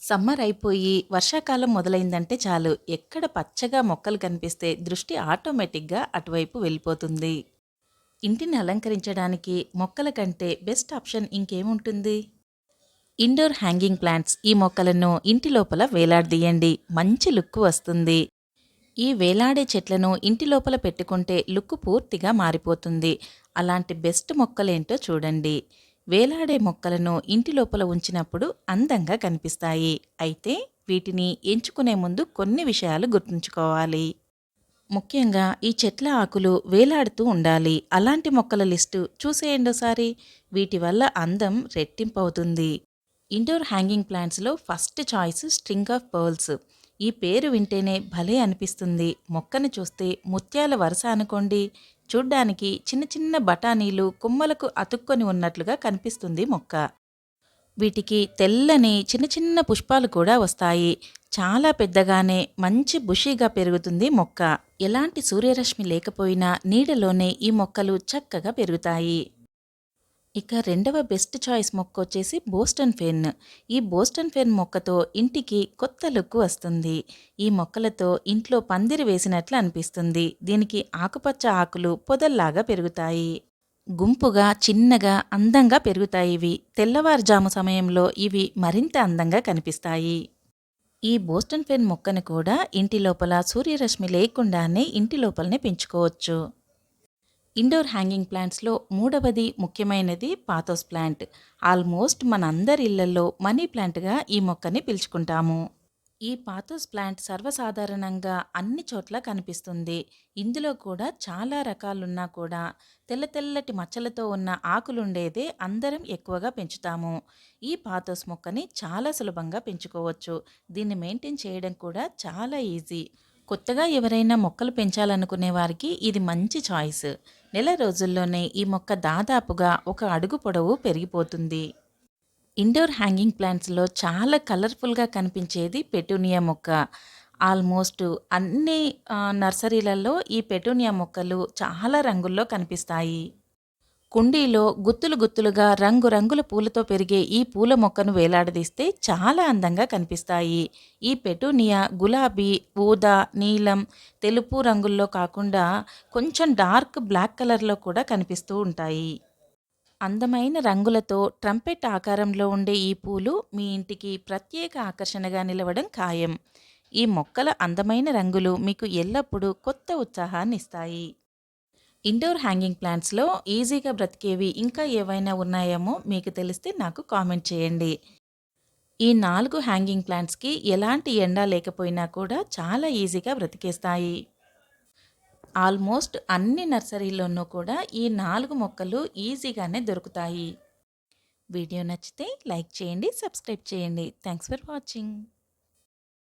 Summer అయిపోయి వర్షాకాలం మొదలైందంటే చాలు. ఎక్కడ పచ్చగా మొక్కలు కనిపిస్తే దృష్టి ఆటోమేటిక్గా అటువైపు వెళ్ళిపోతుంది. ఇంటిని అలంకరించడానికి మొక్కల కంటే బెస్ట్ ఆప్షన్ ఇంకేముంటుంది? ఇండోర్ హ్యాంగింగ్ ప్లాంట్స్ ఈ మొక్కలను ఇంటి లోపల వేలాడదీయండి. మంచి లుక్ వస్తుంది. ఈ వేలాడే చెట్లను ఇంటి లోపల పెట్టుకుంటే లుక్ పూర్తిగా మారిపోతుంది. అలాంటి బెస్ట్ మొక్కలేంటో చూడండి. వేలాడే మొక్కలను ఇంటి లోపల ఉంచినప్పుడు అందంగా కనిపిస్తాయి. అయితే వీటిని ఎంచుకునే ముందు కొన్ని విషయాలు గుర్తుంచుకోవాలి. ముఖ్యంగా ఈ చెట్ల ఆకులు వేలాడుతూ ఉండాలి. అలాంటి మొక్కల లిస్టు చూసేయండి ఒకసారి. వీటి వల్ల అందం రెట్టింపవుతుంది. Indoor hanging ప్లాంట్స్లో first choice string of pearls. ఈ పేరు వింటేనే భలే అనిపిస్తుంది. మొక్కను చూస్తే ముత్యాల వరుస అనుకోండి. చూడ్డానికి చిన్న చిన్న బఠానీలు కొమ్మలకు అతుక్కొని ఉన్నట్లుగా కనిపిస్తుంది మొక్క. వీటికి తెల్లని చిన్న చిన్న పుష్పాలు కూడా వస్తాయి. చాలా పెద్దగానే మంచి బుషీగా పెరుగుతుంది మొక్క. ఎలాంటి సూర్యరశ్మి లేకపోయినా నీడలోనే ఈ మొక్కలు చక్కగా పెరుగుతాయి. ఇక రెండవ బెస్ట్ చాయిస్ మొక్క వచ్చేసి బోస్టన్ ఫెన్ ఈ బోస్టన్ ఫెన్ మొక్కతో ఇంటికి కొత్త లుక్ వస్తుంది. ఈ మొక్కలతో ఇంట్లో పందిరి వేసినట్లు అనిపిస్తుంది. దీనికి ఆకుపచ్చ ఆకులు పొదల్లాగా పెరుగుతాయి. గుంపుగా చిన్నగా అందంగా పెరుగుతాయి ఇవి. తెల్లవారుజాము సమయంలో ఇవి మరింత అందంగా కనిపిస్తాయి. ఈ బోస్టన్ ఫెన్ మొక్కను కూడా ఇంటి లోపల సూర్యరశ్మి లేకుండానే ఇంటి లోపలనే పెంచుకోవచ్చు. ఇండోర్ హ్యాంగింగ్ ప్లాంట్స్లో మూడవది ముఖ్యమైనది పాథోస్ ప్లాంట్. ఆల్మోస్ట్ మనందరి ఇళ్ళలో మనీ ప్లాంట్గా ఈ మొక్కని పిలుచుకుంటాము. ఈ పాథోస్ ప్లాంట్ సర్వసాధారణంగా అన్ని చోట్ల కనిపిస్తుంది. ఇందులో కూడా చాలా రకాలున్నా కూడా తెల్ల తెల్లటి మచ్చలతో ఉన్న ఆకులుండేదే అందరం ఎక్కువగా పెంచుతాము. ఈ పాథోస్ మొక్కని చాలా సులభంగా పెంచుకోవచ్చు. దీన్ని మెయింటైన్ చేయడం కూడా చాలా ఈజీ. కొత్తగా ఎవరైనా మొక్కలు పెంచాలనుకునే వారికి ఇది మంచి చాయిస్. నెల రోజుల్లోనే ఈ మొక్క దాదాపుగా ఒక అడుగు పొడవు పెరిగిపోతుంది. ఇండోర్ హ్యాంగింగ్ ప్లాంట్స్లో చాలా కలర్ఫుల్గా కనిపించేది పెటూనియా మొక్క. ఆల్మోస్ట్ అన్ని నర్సరీలలో ఈ పెటూనియా మొక్కలు చాలా రంగుల్లో కనిపిస్తాయి. కుండీలో గుత్తులు గుత్తులుగా రంగురంగుల పూలతో పెరిగే ఈ పూల మొక్కను వేలాడదీస్తే చాలా అందంగా కనిపిస్తాయి. ఈ పెటూనియా గులాబీ ఊదా నీలం తెలుపు రంగుల్లో కాకుండా కొంచెం డార్క్ బ్లాక్ కలర్లో కూడా కనిపిస్తూ ఉంటాయి. అందమైన రంగులతో ట్రంపెట్ ఆకారంలో ఉండే ఈ పూలు మీ ఇంటికి ప్రత్యేక ఆకర్షణగా నిలవడం ఖాయం. ఈ మొక్కల అందమైన రంగులు మీకు ఎల్లప్పుడూ కొత్త ఉత్సాహాన్ని ఇస్తాయి. ఇండోర్ హ్యాంగింగ్ ప్లాంట్స్లో ఈజీగా బ్రతికేవి ఇంకా ఏవైనా ఉన్నాయేమో మీకు తెలిస్తే నాకు కామెంట్ చేయండి. ఈ నాలుగు హ్యాంగింగ్ ప్లాంట్స్కి ఎలాంటి ఎండ లేకపోయినా కూడా చాలా ఈజీగా బ్రతికేస్తాయి. ఆల్మోస్ట్ అన్ని నర్సరీల్లోనూ కూడా ఈ నాలుగు మొక్కలు ఈజీగానే దొరుకుతాయి. వీడియో నచ్చితే లైక్ చేయండి సబ్స్క్రైబ్ చేయండి. Thanks for watching.